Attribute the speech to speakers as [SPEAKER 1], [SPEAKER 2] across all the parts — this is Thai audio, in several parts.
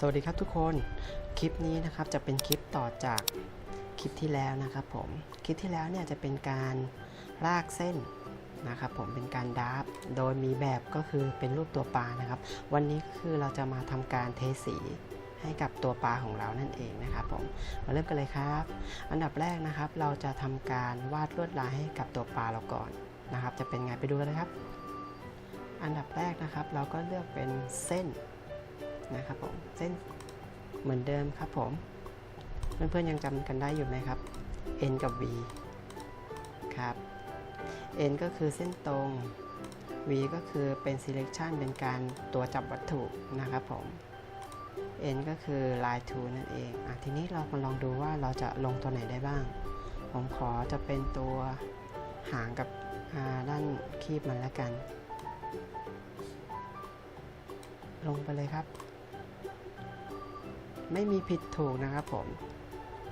[SPEAKER 1] สวัสดีครับทุกคนคลิปนี้นะครับจะเป็นคลิปต่อจากคลิปที่แล้วนะครับผมคลิปที่แล้วเนี่ยจะเป็นการลากเส้นนะครับผมเป็นการดาฟโดยมีแบบก็คือเป็นรูปตัวปลานะครับ วันนี้ก็คือเราจะมาทำการเทสีให้กับตัวปลาของเรานั่นเองนะครับผมมาเริ่มกันเลยครับ อันดับแรกนะครับเราจะทำการวาดลวดลายให้กับตัวปลาเราก่อนนะครับ จะเป็นไงไปดูกันเลยครับ อันดับแรกนะครับเราก็เลือกเป็นเส้น นะครับผมเส้นเหมือนเดิมครับผม เพื่อนๆยังจำกันได้อยู่ไหมครับ n กับ v ครับ n ก็คือเส้นตรง v ก็คือเป็น selection เป็นการตัวจับวัตถุนะครับผม n ก็คือ line to นั่นเองอทีนี้เรามาลองดูว่าเราจะลงตัวไหนได้บ้าง ผมขอจะเป็นตัวหางกับด้านคีบมันแล้วกัน ลงไปเลยครับ ไม่มีผิดถูกนะครับผม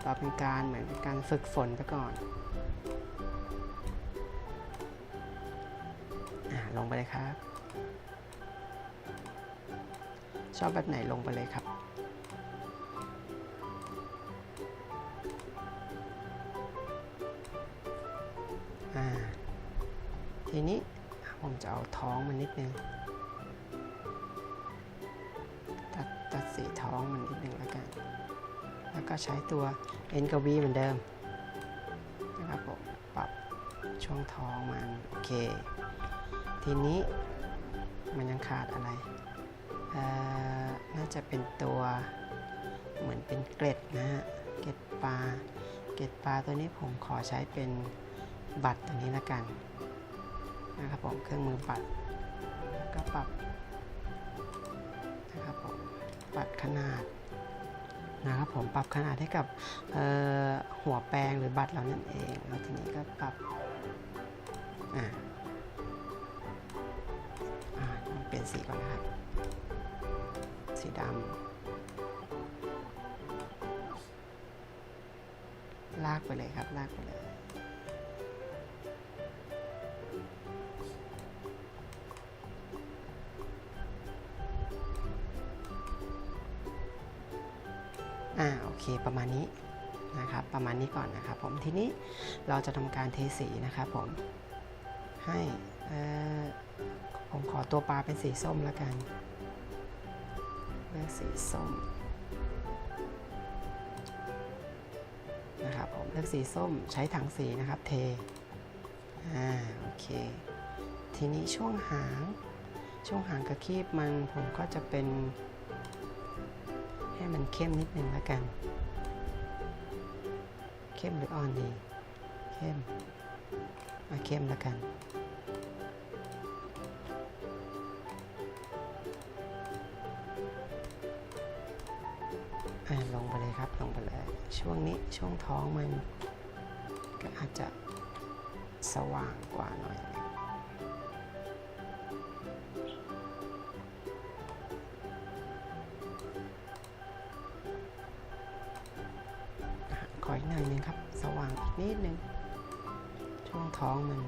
[SPEAKER 1] เราเป็นการเหมือนเป็นการฝึกฝนไปก่อนอลงไปเลยครับ ชอบแบบไหนลงไปเลยครับทีนี้ผมจะเอาท้องมันนิดนึง สีท้องมันนิดนึงแล้วกัน แล้วก็ใช้ตัว n กับ v เหมือนเดิมนะครับผมปรับช่วงท้องมันโอเค ทีนี้มันยังขาดอะไรเอ่อน่าจะเป็นตัวเหมือนเป็นเกล็ดนะฮะ เกล็ดปลา เกล็ดปลาตัวนี้ผมขอใช้เป็นบัตรตัวนี้ละกันนะครับผมเครื่องมือบัตรแล้วก็ปรับนะครับผม ปรับขนาดนะครับผมปรับขนาดให้กับหัวแปรงหรือบัตรเรานั่นเองแล้วทีนี้ก็ปรับอ่าอ่าเปลี่ยนสีก่อนนะครับ สีดำลากไปเลยครับลากไปเลย อ่าโอเคประมาณนี้นะครับประมาณนี้ก่อนนะครับผมทีนี้เราจะทำการเทสีนะครับผมให้ผมขอตัวปลาเป็นสีส้มแล้วกันเลือกสีส้มนะครับผมเลือกสีส้มใช้ถังสีนะครับเทอ่าโอเคทีนี้ช่วงหางช่วงหางกระคีบมันผมก็จะเป็น ให้มันเข้มนิดนึงแล้วกัน เข้มหรืออ่อนดี เข้มมาเข้มแล้วกัน ลงไปเลยครับ ลงไปเลย ช่วงนี้ช่วงท้องมันก็อาจจะสว่างกว่าหน่อย ขออีกหน่อยหนึงครับ สว่างอีกนิดนึง ช่วงท้องมัน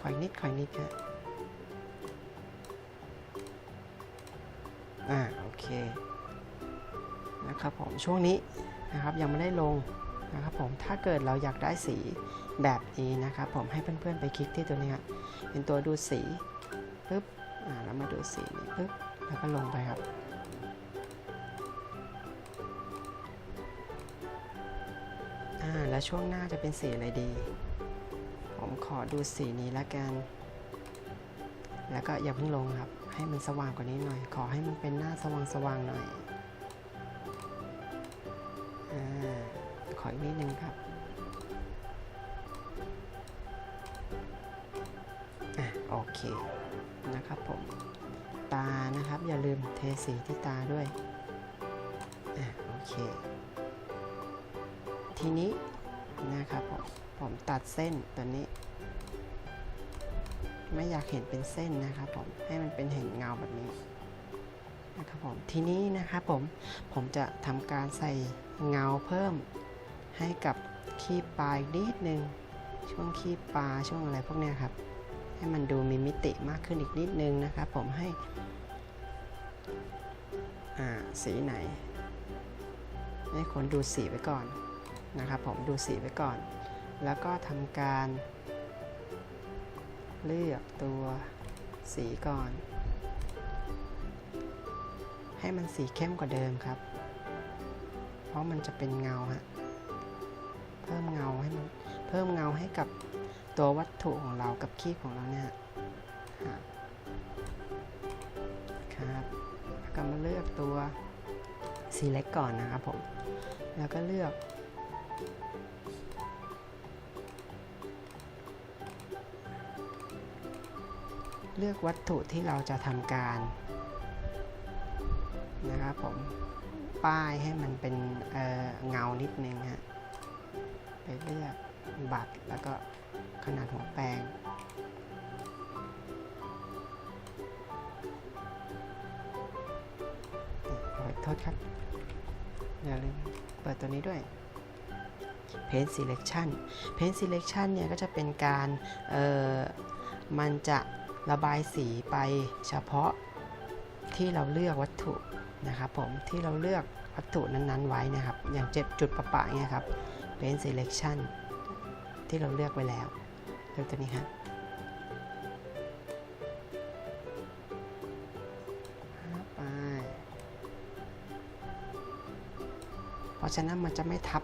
[SPEAKER 1] ขออีกนิด ขออีกนิดครับอ่าโอเคนะครับผมช่วงนี้นะครับยังไม่ได้ลงนะครับผมถ้าเกิดเราอยากได้สีแบบนี้นะครับผมให้เพื่อนๆไปคลิกที่ตัวนี้ครับเป็นตัวดูสีปึ๊บอ่าแล้วมาดูสีนี้ปึ๊บแล้วก็ลงไปครับ อ่าแล้วช่วงหน้าจะเป็นสีอะไรดี ผมขอดูสีนี้ละกัน แล้วก็อย่าเพิ่งลงครับ ให้มันสว่างกว่านี้หน่อย ขอให้มันเป็นหน้าสว่างสว่างๆหน่อยอ่าขออีกนิดนึงครับอะโอเคนะครับผมตานะครับ อย่าลืมเทสีที่ตาด้วยอะโอเค ทีนี้นะครับผมผมตัดเส้นตัวนี้ ไม่อยากเห็นเป็นเส้นนะครับผมให้มันเป็นเห็นเงาแบบนี้นะครับผมทีนี้นะครับผมผมจะทำการใส่เงาเพิ่มให้กับคีบปลายนิดนึงช่วงคีบปลาช่วงอะไรพวกนี้ครับ ให้มันดูมีมิติมากขึ้นอีกนิดนึงนะครับผมให้สีไหน ให้คนดูสีไว้ก่อน นะครับผมดูสีไว้ก่อน แล้วก็ทำการเลือกตัวสีก่อน ให้มันสีเข้มกว่าเดิมครับ เพราะมันจะเป็นเงาฮะเพิ่มเงาให้มันเพิ่มเงาให้กับตัววัตถุของเรากับคีบของเราเนี่ยฮะครับแล้วก็มาเลือกตัวสีเล็กก่อนนะครับผม แล้วก็เลือก เลือกวัตถุที่เราจะทำการนะครับผมป้ายให้มันเป็นเเงานิดนึงฮะไปเลือกบัตรแล้วก็ขนาดหัวแปลงขอโทษครับ อย่าลืมเปิดตัวนี้ด้วย Paint Selection Paint Selection เนี่ยก็จะเป็นการ เออมันจะ ระบายสีไปเฉพาะที่เราเลือกวัตถุนะครับผมที่เราเลือกวัตถุนั้นๆไว้นะครับ อย่างเจ็บจุดประปะเนี่ยครับ Paint Selection ที่เราเลือกไว้แล้วเลือกตัวนี้ครับไปเพราะฉะนั้นมันจะไม่ทับ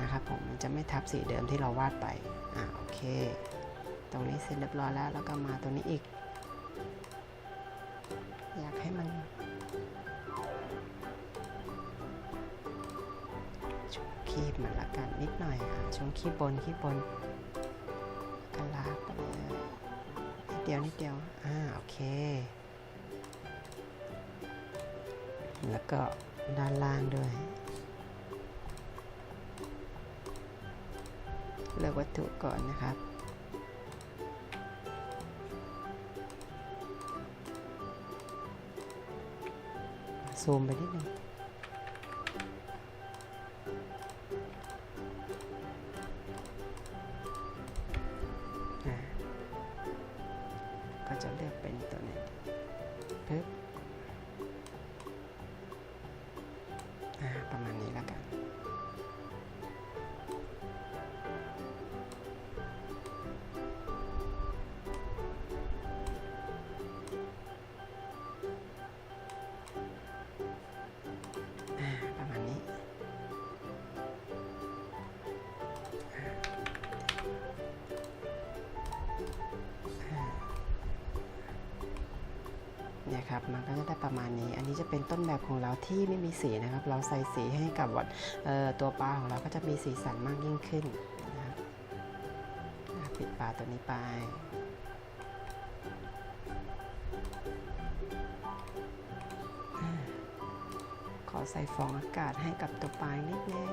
[SPEAKER 1] นะครับผมมันจะไม่ทับสีเดิมที่เราวาดไปอ่าโอเค ตรงนี้เสร็จเรียบร้อยแล้ว แล้วก็มาตรงนี้อีก อยากให้มันช่วงคีบมันละกันนิดหน่อยค่ะ ช่วงคีบบนคีบบนก็ลากไปเลยนิดเดียวนิดเดียว อ่าโอเค แล้วก็ด้านล่างด้วยเลือกวัตถุก่อนนะครับ ซูมไปนิดนึงก็จะเลือกเป็นตัวไหนดีปึ๊บประมาณ ครับ มันก็จะได้ประมาณนี้ อันนี้จะเป็นต้นแบบของเราที่ไม่มีสีนะครับ เราใส่สีให้กับวัดตัวปลาของเราก็จะมีสีสันมากยิ่งขึ้นนะครับปิดปลาตัวนี้ไปขอใส่ฟองอากาศให้กับตัวปลายนิดนึง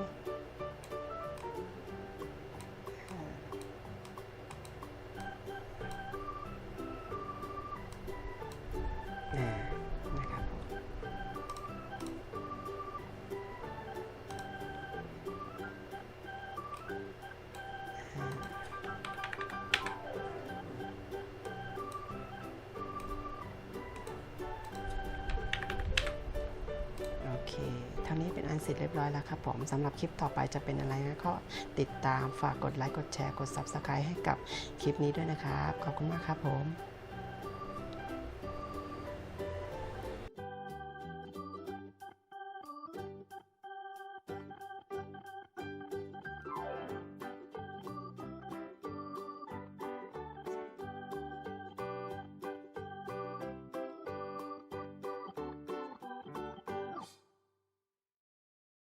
[SPEAKER 1] ท่านี้เป็นอันเสร็จเรียบร้อยแล้วครับผมสำหรับคลิปต่อไปจะเป็นอะไรนะก็ติดตามฝากกดไลค์กดแชร์กด Subscribe ให้กับคลิปนี้ด้วยนะครับ ขอบคุณมากครับผม